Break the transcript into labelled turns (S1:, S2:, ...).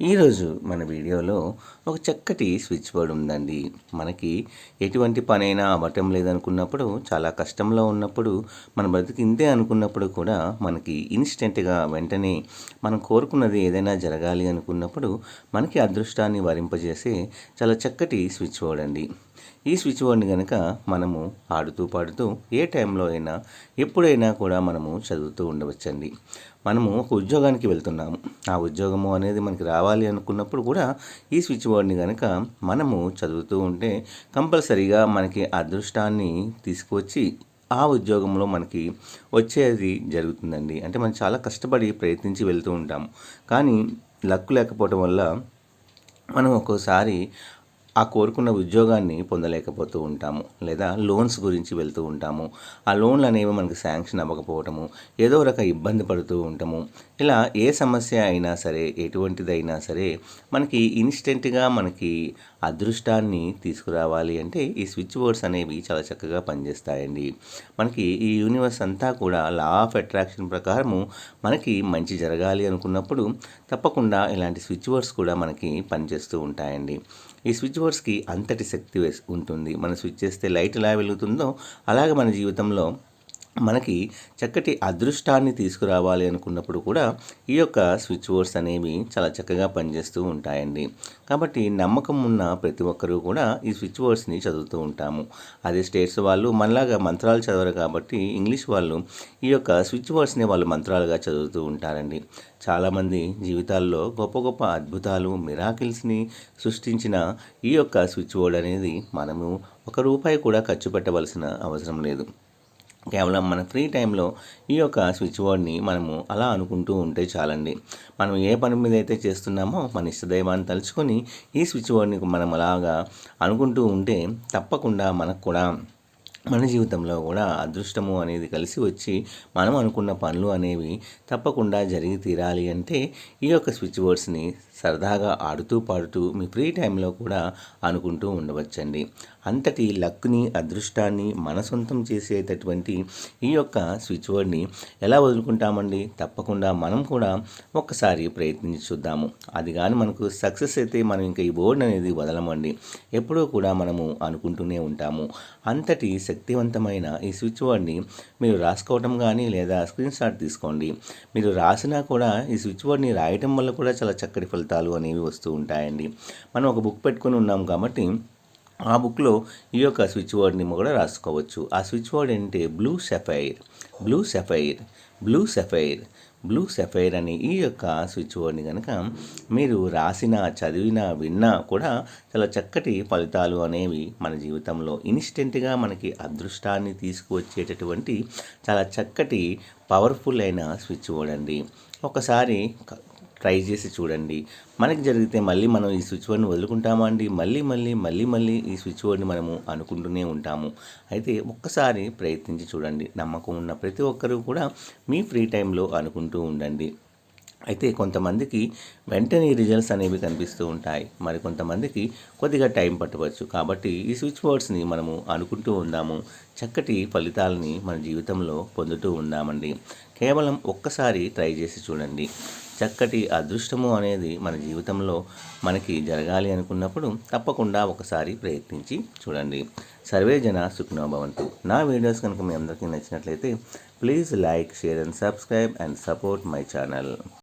S1: ఈరోజు మన వీడియోలో ఒక చక్కటి స్విచ్ బోర్డ్ ఉందండి. మనకి ఎటువంటి పనైనా అవ్వటం లేదనుకున్నప్పుడు చాలా కష్టంలో ఉన్నప్పుడు మన బ్రతికి ఇంతే అనుకున్నప్పుడు కూడా మనకి ఇన్స్టెంట్గా వెంటనే మనం కోరుకున్నది ఏదైనా జరగాలి అనుకున్నప్పుడు మనకి అదృష్టాన్ని వరింపజేసే చాలా చక్కటి స్విచ్ బోర్డ్ అండి. ఈ స్విచ్ బోర్డ్ని కనుక మనము ఆడుతూ పాడుతూ ఏ టైంలో అయినా ఎప్పుడైనా కూడా మనము చదువుతూ ఉండవచ్చండి. మనము ఒక ఉద్యోగానికి వెళ్తున్నాము. ఆ ఉద్యోగము అనేది మనకి రావాలి అనుకున్నప్పుడు కూడా ఈ స్విచ్ బోర్డ్ని కనుక మనము చదువుతూ ఉంటే కంపల్సరీగా మనకి అదృష్టాన్ని తీసుకువచ్చి ఆ ఉద్యోగంలో మనకి వచ్చేది జరుగుతుందండి. అంటే మనం చాలా కష్టపడి ప్రయత్నించి వెళ్తూ ఉంటాము. కానీ లక్కు లేకపోవడం వల్ల మనం ఒక్కోసారి ఆ కోరుకున్న ఉద్యోగాన్ని పొందలేకపోతూ ఉంటాము. లేదా లోన్స్ గురించి వెళ్తూ ఉంటాము. ఆ లోన్లు అనేవి మనకి శాంక్షన్ అవ్వకపోవటము ఏదో రక ఇబ్బంది పడుతూ ఉంటాము. ఇలా ఏ సమస్య అయినా సరే ఎటువంటిదైనా సరే మనకి ఇన్స్టెంట్గా మనకి అదృష్టాన్ని తీసుకురావాలి అంటే ఈ స్విచ్ బోర్డ్స్ అనేవి చాలా చక్కగా పనిచేస్తాయండి. మనకి ఈ యూనివర్స్ అంతా కూడా లా ఆఫ్ అట్రాక్షన్ ప్రకారము మనకి మంచి జరగాలి అనుకున్నప్పుడు తప్పకుండా ఇలాంటి స్విచ్ బోర్డ్స్ కూడా మనకి పనిచేస్తూ ఉంటాయండి. ఈ స్విచ్ బోర్డ్స్కి అంతటి శక్తి ఉంటుంది. మనం స్విచ్ చేస్తే లైట్ ఎలా వెలుగుతుందో అలాగే మన జీవితంలో మనకి చక్కటి అదృష్టాన్ని తీసుకురావాలి అనుకున్నప్పుడు కూడా ఈ యొక్క స్విచ్ బోర్డ్స్ అనేవి చాలా చక్కగా పనిచేస్తూ ఉంటాయండి. కాబట్టి నమ్మకం ఉన్న ప్రతి ఒక్కరూ కూడా ఈ స్విచ్ బోర్డ్స్ని చదువుతూ ఉంటాము. అదే స్టేట్స్ వాళ్ళు మనలాగా మంత్రాలు చదవరు కాబట్టి ఇంగ్లీష్ వాళ్ళు ఈ యొక్క స్విచ్ బోర్డ్స్ని వాళ్ళు మంత్రాలుగా చదువుతూ ఉంటారండి. చాలామంది జీవితాల్లో గొప్ప గొప్ప అద్భుతాలు మిరాకిల్స్ని సృష్టించిన ఈ యొక్క స్విచ్ బోర్డ్ అనేది మనము ఒక రూపాయి కూడా ఖర్చు పెట్టవలసిన అవసరం లేదు. కేవలం మన ఫ్రీ టైంలో ఈ యొక్క స్విచ్ బోర్డ్ని మనము అలా అనుకుంటూ ఉంటే చాలండి. మనం ఏ పని మీద అయితే చేస్తున్నామో మన ఇష్టదైవాన్ని తలుచుకొని ఈ స్విచ్ బోర్డ్ని మనం అలాగా అనుకుంటూ ఉంటే తప్పకుండా మనకు కూడా మన జీవితంలో కూడా అదృష్టము అనేది కలిసి వచ్చి మనం అనుకున్న పనులు అనేవి తప్పకుండా జరిగి తీరాలి అంటే ఈ యొక్క స్విచ్ బోర్డ్స్ని సరదాగా ఆడుతూ పాడుతూ మీ ఫ్రీ టైంలో కూడా అనుకుంటూ ఉండవచ్చండి. అంతటి లక్ని అదృష్టాన్ని మన సొంతం చేసేటటువంటి ఈ యొక్క స్విచ్ బోర్డ్ని ఎలా వదులుకుంటామండి? తప్పకుండా మనం కూడా ఒక్కసారి ప్రయత్నించి చూద్దాము. అది కానీ మనకు సక్సెస్ అయితే మనం ఇంకా ఈ బోర్డు అనేది వదలమండి. ఎప్పుడూ కూడా మనము అనుకుంటూనే ఉంటాము. అంతటి శక్తివంతమైన ఈ స్విచ్ బోర్డ్ని మీరు రాసుకోవటం కానీ లేదా స్క్రీన్ షాట్ తీసుకోండి. మీరు రాసినా కూడా ఈ స్విచ్ బోర్డ్ని రాయటం వల్ల కూడా చాలా చక్కటి ఫలితాలు అనేవి వస్తూ ఉంటాయండి. మనం ఒక బుక్ పెట్టుకొని ఉన్నాం కాబట్టి ఆ బుక్లో ఈ యొక్క స్విచ్ బోర్డ్ని కూడా రాసుకోవచ్చు. ఆ స్విచ్ బోర్డ్ ఏంటంటే blue sapphire. Blue sapphire. Blue sapphire. Blue sapphire అని ఈ యొక్క స్విచ్ బోర్డ్ని కనుక మీరు రాసిన చదివిన విన్నా కూడా చాలా చక్కటి ఫలితాలు అనేవి మన జీవితంలో ఇన్స్టెంట్గా మనకి అదృష్టాన్ని తీసుకువచ్చేటటువంటి చాలా చక్కటి పవర్ఫుల్ అయిన స్విచ్ బోర్డ్ అండి. ఒకసారి ట్రై చేసి చూడండి. మనకి జరిగితే మళ్ళీ మనం ఈ స్విచ్ బోర్డ్ని వదులుకుంటామా అండి? మళ్ళీ మళ్ళీ మళ్ళీ మళ్ళీ ఈ స్విచ్ బోర్డ్ని మనము అనుకుంటూనే ఉంటాము. అయితే ఒక్కసారి ప్రయత్నించి చూడండి. నమ్మకం ఉన్న ప్రతి ఒక్కరూ కూడా మీ ఫ్రీ టైంలో అనుకుంటూ ఉండండి. అయితే కొంతమందికి వెంటనే రిజల్ట్స్ అనేవి కనిపిస్తూ ఉంటాయి. మరి కొంతమందికి కొద్దిగా టైం పట్టవచ్చు. కాబట్టి ఈ స్విచ్ బోర్డ్స్ని మనము అనుకుంటూ ఉందాము. చక్కటి ఫలితాలని మన జీవితంలో పొందుతూ ఉందామండి. కేవలం ఒక్కసారి ట్రై చేసి చూడండి. చక్కటి అదృష్టము అనేది మన జీవితంలో మనకి జరగాలి అనుకున్నప్పుడు తప్పకుండా ఒకసారి ప్రయత్నించి చూడండి. సర్వే జన సుఖ్నోభవంతు నా వీడియోస్ కనుక మీ అందరికీ నచ్చినట్లయితే please like share and subscribe and support my channel